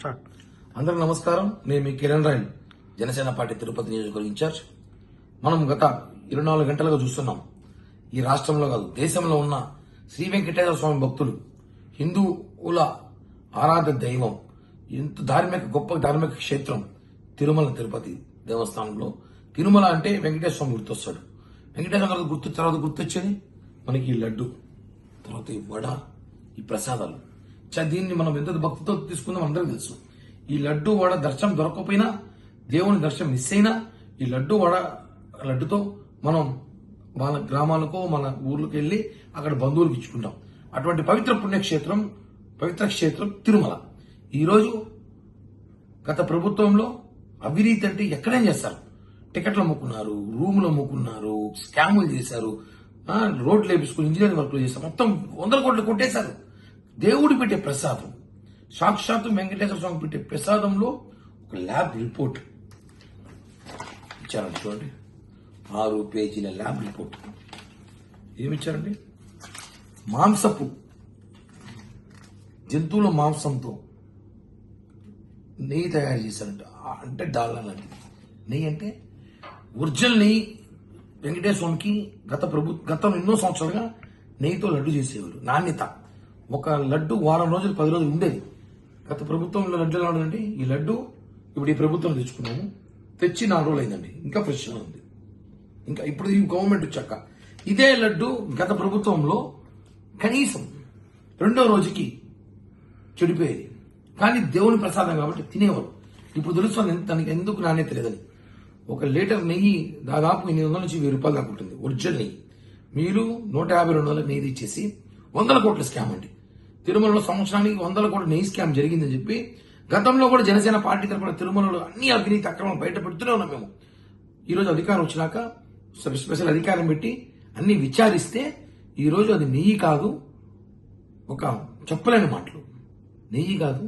Start అందరికి నమస్కారం. నేను మీ కిరణ్ రాయల్ జనసేన పార్టీ తిరుపతి నియోజకవర్గ ఇన్ఛార్జ్. మనం గత ఇరవై నాలుగు గంటలుగా చూస్తున్నాం. ఈ రాష్ట్రంలో కాదు దేశంలో ఉన్న శ్రీ వెంకటేశ్వర స్వామి భక్తులు హిందువుల ఆరాధ దైవం ఎంత ధార్మిక గొప్ప ధార్మిక క్షేత్రం తిరుమల తిరుపతి దేవస్థానంలో. తిరుమల అంటే వెంకటేశ్వర స్వామి గుర్తొస్తాడు. వెంకటేశ్వర గుర్తు తర్వాత గుర్తొచ్చేది మనకి ఈ లడ్డు తర్వాత ఈ వడ ఈ ప్రసాదాలు. దీన్ని మనం ఎంత భక్తితో తీసుకుందాం అందరం తెలుసు. ఈ లడ్డు వడ దర్శనం దొరకకపోయినా దేవుని దర్శనం మిస్ అయినా ఈ లడ్డు వడ లడ్డుతో మనం మన గ్రామాలకు మన ఊర్లకు వెళ్ళి అక్కడ బంధువులకు ఇచ్చుకుంటాం. అటువంటి పవిత్ర పుణ్యక్షేత్రం పవిత్ర క్షేత్రం తిరుమల. ఈరోజు గత ప్రభుత్వంలో అవినీతి అంటే ఎక్కడేం చేస్తారు. టికెట్లు అమ్ముకున్నారు రూములు అమ్ముకున్నారు స్కాములు చేశారు రోడ్లు వేపించుకుని ఇంజనీరింగ్ వర్క్లు చేశారు మొత్తం వందల కోట్లు కొట్టేశారు. దేవుడు పెట్టే ప్రసాదం. సాక్షాత్తు వెంకటేశ్వర స్వామి పెట్టే ప్రసాదంలో ఒక ల్యాబ్ రిపోర్ట్. ఇచ్చారండి చూడండి. ఆరు పేజీల ల్యాబ్ రిపోర్ట్. ఏమిచ్చారండి? మాంసపు. జంతువుల మాంసంతో నెయ్యి తయారు చేశారంట. అంటే డాలర్ లాంటిది. నెయ్యి అంటే ఒరిజినల్ నెయ్యి వెంకటేశ్వర స్వామికి గత ప్రభు గతం ఎన్నో సంవత్సరాలుగా నెయ్యితో లడ్డు చేసేవారు. నాణ్యత. ఒక లడ్డు వారం రోజులు పది రోజులు ఉండేది. గత ప్రభుత్వంలో లడ్డు ఎలా ఈ లడ్డు ఇప్పుడు ఈ ప్రభుత్వం తెచ్చుకున్నాము. తెచ్చి నాలుగు రోజులు అయిందండి. ఇంకా ఫ్రెష్గా ఉంది. ఇంకా ఇప్పుడు ఈ గవర్నమెంట్ వచ్చాక ఇదే లడ్డు గత ప్రభుత్వంలో కనీసం రెండో రోజుకి చెడిపోయేది. కానీ దేవుని ప్రసాదం కాబట్టి తినేవారు. ఇప్పుడు తెలుస్తుంది తనకి ఎందుకు నాణ్యత లేదని. ఒక లీటర్ నెయ్యి దాదాపు ఎనిమిది వందల నుంచి వెయ్యి రూపాయలు దాకా ఉంటుంది. ఒరిజినల్ నెయ్యి. మీరు నూట యాభై రెండు వందల నెయ్యి ఇచ్చేసి వందల కోట్ల స్కామ్ అండి. తిరుమలలో సంవత్సరానికి వందల కోట్ల నెయ్యి స్కామ్ జరిగిందని చెప్పి గతంలో కూడా జనసేన పార్టీ తరఫున తిరుమలలో అన్ని అవినీతి అక్రమం బయటపెడుతూనే ఉన్నాం మేము. ఈరోజు అధికారం వచ్చినాక స్పెషల్ అధికారం పెట్టి అన్ని విచారిస్తే ఈరోజు అది నెయ్యి కాదు ఒక చెప్పలేని మాటలు. నెయ్యి కాదు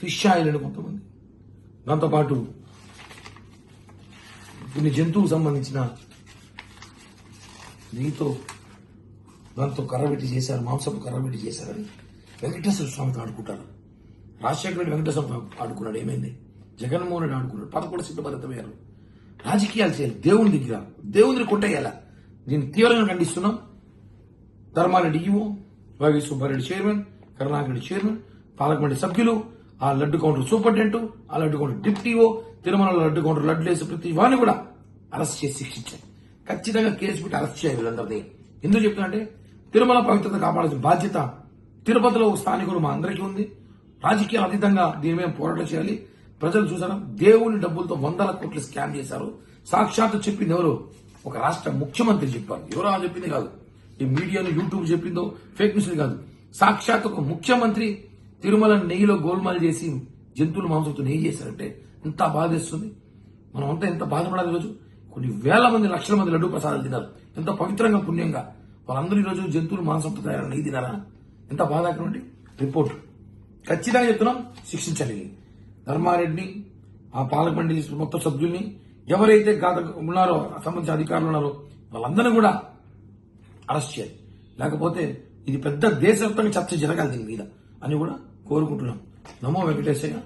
ఫిష్ ఆయిల్ అని కొంతమంది. దాంతోపాటు కొన్ని జంతువుకు సంబంధించిన నెయ్యితో దాంతో కర్రబెట్టి చేశారు మాంసపు కర్రబెట్టి చేశారని వెంకటేశ్వర స్వామితో ఆడుకుంటారు. రాజశేఖర రెడ్డి వెంకటేశ్వర స్వామి ఆడుకున్నాడు ఏమైంది? జగన్మోహన్ రెడ్డి ఆడుకున్నాడు పదకొండు సీట్లు రాజకీయాలు చేయాలి దేవుని దగ్గర దేవుని కొట్టేయాల దీన్ని తీవ్రంగా ఖండిస్తున్నాం. Dharma Reddy EO YV Subba Reddy chairman Karunakar Reddy chairman పాలకమండలి సభ్యులు ఆ లడ్డు కౌంటర్ సూపరింటెండెంట్ ఆ లడ్డు కౌంటర్ డిప్టీఓ తిరుమల లడ్డు కౌంటర్ లడ్డు వేసి ప్రతి వాడిని కూడా అరెస్ట్ చేసి శిక్షించారు. ఖచ్చితంగా కేసు పెట్టి అరెస్ట్ చేయాలి వీళ్ళందరినీ. ఎందుకు చెప్తున్నా అంటే తిరుమల పవిత్రత కాపాడాల్సిన బాధ్యత తిరుపతిలో స్థానికులు మా అందరికీ ఉంది. రాజకీయాలు అతీతంగా దీని మీద పోరాటం చేయాలి. ప్రజలు చూసారా దేవుని డబ్బులతో వందల కోట్లు స్కామ్ చేశారు. సాక్షాత్తు చెప్పింది ఎవరు? ఒక రాష్ట్ర ముఖ్యమంత్రి చెప్పారు. ఎవరో ఆ చెప్పింది కాదు. ఈ మీడియాలో యూట్యూబ్ చెప్పిందో ఫేక్ న్యూస్ కాదు. సాక్షాత్ ఒక ముఖ్యమంత్రి తిరుమల నెయ్యిలో గోల్మాల్ చేసి జంతువుల మాంసంతో నెయ్యి చేశారంటే ఎంత బాధేస్తుంది మనం అంతా ఎంత బాధపడాలి ఈరోజు? కొన్ని వేల మంది లక్షల మంది లడ్డు ప్రసాదాలు తిన్నారు. ఎంత పవిత్రంగా పుణ్యంగా. వాళ్ళందరూ ఈరోజు జంతువులు మాంసంతో తయారు నెయ్యి తినారా ఎంత బాధాకరం రిపోర్ట్. ఖచ్చితంగా చెప్తున్నాం శిక్షించాలి ధర్మారెడ్డిని ఆ పాలక మండలి మొత్తం సభ్యుల్ని ఎవరైతే గత ఉన్నారో సంబంధించిన అధికారులు ఉన్నారో వాళ్ళందరినీ కూడా అరెస్ట్ చేయాలి. లేకపోతే ఇది పెద్ద దేశవ్యాప్తంగా చర్చ జరగాలి దీని మీద అని కూడా కోరుకుంటున్నాం. నమో వెంకటేశయ్య.